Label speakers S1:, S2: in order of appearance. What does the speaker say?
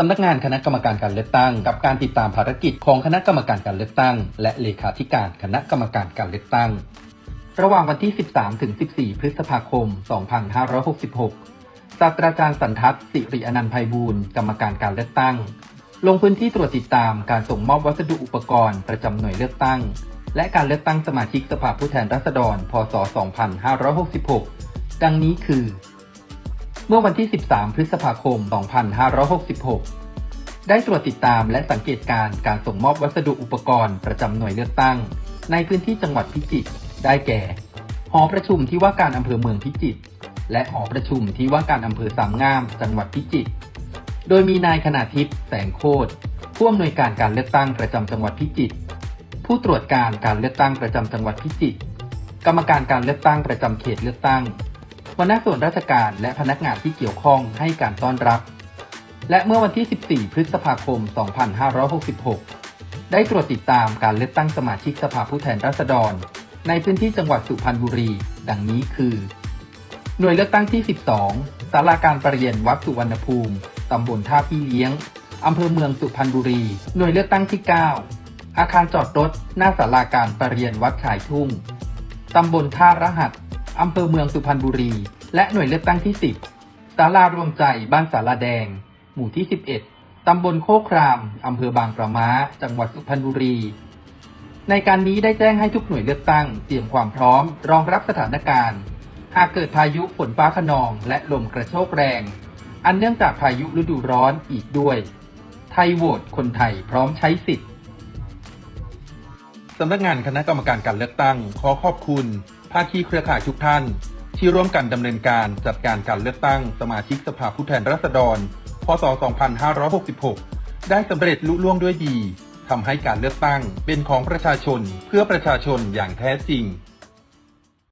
S1: สำนักงานคณะกรรมการการเลือกตั้ง กับการติดตามภารกิจของคณะกรรมการการเลือกตั้ง และเลขาธิการคณะกรรมการการเลือกตั้ง ระหว่างวันที่ 13 ถึง 14 พฤษภาคม 2566 ศาสตราจารย์สันทัศน์สิริอนันต์ไพบูลกรรมการการเลือกตั้ง ลงพื้นที่ตรวจติดตามการส่งมอบวัสดุอุปกรณ์ประจำหน่วยเลือกตั้ง และการเลือกตั้งสมาชิกสภาผู้แทนราษฎร พศ 2566 ดังนี้คือ เมื่อวันที่ 13 พฤษภาคม 2566 ได้ตรวจติดตามและสังเกตการณ์การส่งมอบวัสดุอุปกรณ์ประจำหน่วยเลือกตั้ง ในพื้นที่จังหวัดพิจิตร ได้แก่ หอประชุมที่ว่าการอำเภอเมืองพิจิตร และหอประชุมที่ว่าการอำเภอสามงาม จังหวัดพิจิตร โดยมีนายคณาทิพย์ แสงโคตรผู้อำนวยการการเลือกตั้งประจำจังหวัดพิจิตร ผู้ตรวจการการเลือกตั้งประจำจังหวัดพิจิตร กรรมการการเลือกตั้งประจำเขตเลือกตั้ง หัวหน้าส่วนราชการและพนักงานที่เกี่ยวข้องให้การต้อนรับ และเมื่อวันที่ 14 พฤษภาคม 2566 ได้ตรวจติดตามการเลือกตั้งสมาชิกสภาผู้แทนราษฎร ในพื้นที่จังหวัดสุพรรณบุรี ดังนี้คือ หน่วยเลือกตั้งที่ 12 ศาลาการประเรียนวัดสุวรรณภูมิ ตำบลท่าพี่เลี้ยง อำเภอเมืองสุพรรณบุรี หน่วยเลือกตั้งที่ 9 อาคารจอดรถ หน้าศาลาการประเรียนวัดขายทุ่ง ตำบลท่ารหัส อำเภอเมืองสุพรรณบุรี และหน่วยเลือกตั้งที่ 10ศาลารวมใจบ้านศาลาแดง หมู่ที่ 11 ตำบลโคกคราม อำเภอบางประมาจังหวัดสุพรรณบุรี ในการนี้ได้แจ้งให้ทุกหน่วยเลือกตั้ง เตรียมความพร้อม รองรับสถานการณ์ หากเกิดพายุฝนฟ้าขนองและลมกระโชกแรง อันเนื่องจากพายุฤดูร้อนอีกด้วย ไทยโหวตคนไทยพร้อมใช้สิทธิ์สำนักงานคณะกรรมการการเลือกตั้งขอขอบคุณ ภาคีเครือข่ายทุกท่าน ที่ร่วมกันดำเนินการจัดการการเลือกตั้งสมาชิกสภาผู้แทนราษฎร พศ 2566 ได้สำเร็จลุล่วงด้วยดีทำให้การเลือกตั้งเป็นของประชาชนเพื่อประชาชนอย่างแท้จริง